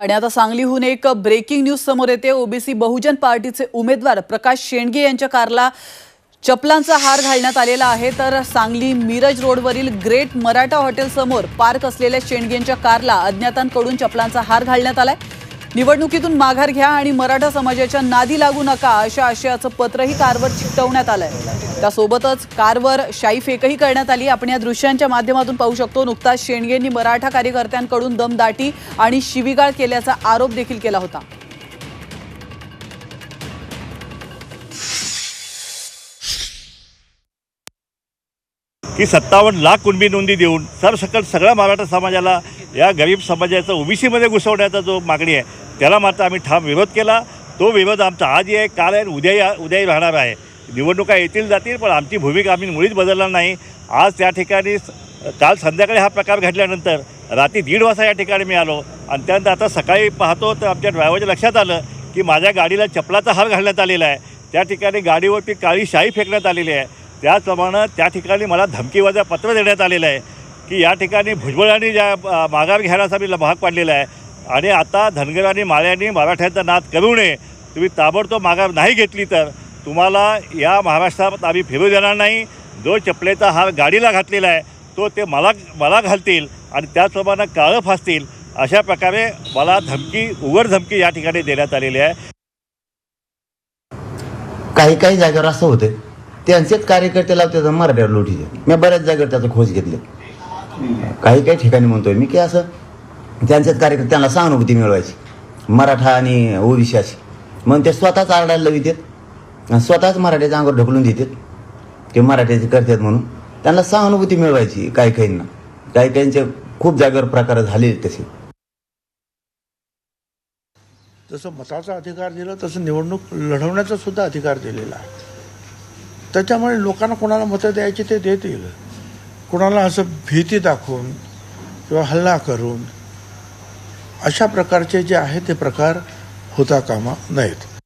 आणि आता सांगलीहून एक ब्रेकिंग न्यूज समोर येते. ओबीसी बहुजन पार्टीचे उमेदवार प्रकाश शेंडगे यांच्या कारला चपलांचा हार घालण्यात आलेला आहे. तर सांगली मिरज रोडवरील ग्रेट मराठा हॉटेल समोर पार्क असलेल्या शेंडगेंच्या कारला अज्ञातांकडून चपलांचा हार घालण्यात आलाय. निवडणुकीतून माघार घ्या आणि मराठा समाजाच्या नादी लागू नका अशा आशयाचं पत्रही कारवर चिकटवण्यात आलंय. त्यासोबतच कारवर शाई फेकही करण्यात आली. आपण या दृश्यांच्या माध्यमातून पाहू शकतो नुकताच शेंडगेंनी मराठा कार्यकर्त्यांकडून दमदाटी आणि शिवीगाळ केल्याचा आरोप देखील केला होता. की सत्तावन्न लाख कुणबी नोंदी देऊन सरसकट सगळ्या मराठा समाजाला या गरीब समाजाचा ओबीसीमध्ये घुसवण्याचा जो मागणी आहे त्याला मात्र आम्ही ठाम विरोध केला. तो विरोध आमचा आजही आहे. काल आहे आणि उद्याही उद्याही राहणार आहे. निवडणुका येतील जातील पण आमची भूमिका आम्ही मुळीच बदलणार नाही. आज त्या ठिकाणी स- काल संध्याकाळी हा प्रकार घडल्यानंतर रात्री दीड वाजता या ठिकाणी मी आलो. आणि त्यानंतर आता सकाळी पाहतो तर आमच्या ड्रायव्हरच्या लक्षात आलं की माझ्या गाडीला चपलाचा हार घालण्यात आलेला आहे. त्या ठिकाणी गाडीवरती काळी शाई फेकण्यात आलेली आहे. त्याचप्रमाणे त्या ठिकाणी मला धमकीवाजा पत्र देण्यात आलेलं आहे की या ठिकाणी भुजबळांनी ज्या माघार घ्यायला मी भाग पाडलेला आहे. आणि आता धनगरांनी माळ्यांनी मराठ्यांचा नाद करू नये. तुम्ही ताबडतोब माघार नाही घेतली तर तुम्हाला या महाराष्ट्रात आम्ही फिरू देणार नाही. जो चपलेचा हार गाडीला घातलेला आहे तो ते मला मला घालतील आणि त्याचप्रमाणे काळं फासतील अशा प्रकारे मला धमकी उघड धमकी या ठिकाणी देण्यात आलेली आहे. काही काही जागेवर असं होतं त्यांचेच कार्यकर्ते लावते मराठ्यावर लोटीचे मी बऱ्याच जागेवर त्याचा खोज घेतले काही काही ठिकाणी म्हणतोय मी की असं त्यांचेच कार्यकर्त्यांना सहानुभूती मिळवायची. मराठा आणि ओबीसी अशी मग ते स्वतःच आरडायला लावितात. स्वतःच मराठ्याच्या अंगावर ढकलून देतात. ते मराठ्याचे करतात म्हणून. त्यांना सहानुभूती मिळवायची काही काहींना. काही काहींचे खूप जागेवर प्रकार झाले तसे. जसं मताचा अधिकार दिला तसं निवडणूक लढवण्याचा सुद्धा अधिकार दिलेला आहे. त्याच्यामुळे लोकांना कोणाला मतं द्यायची ते देतील. कोणाला असं भीती दाखवून किंवा हल्ला करून अशा प्रकारचे जे आहे ते प्रकार होता कामा नयेत.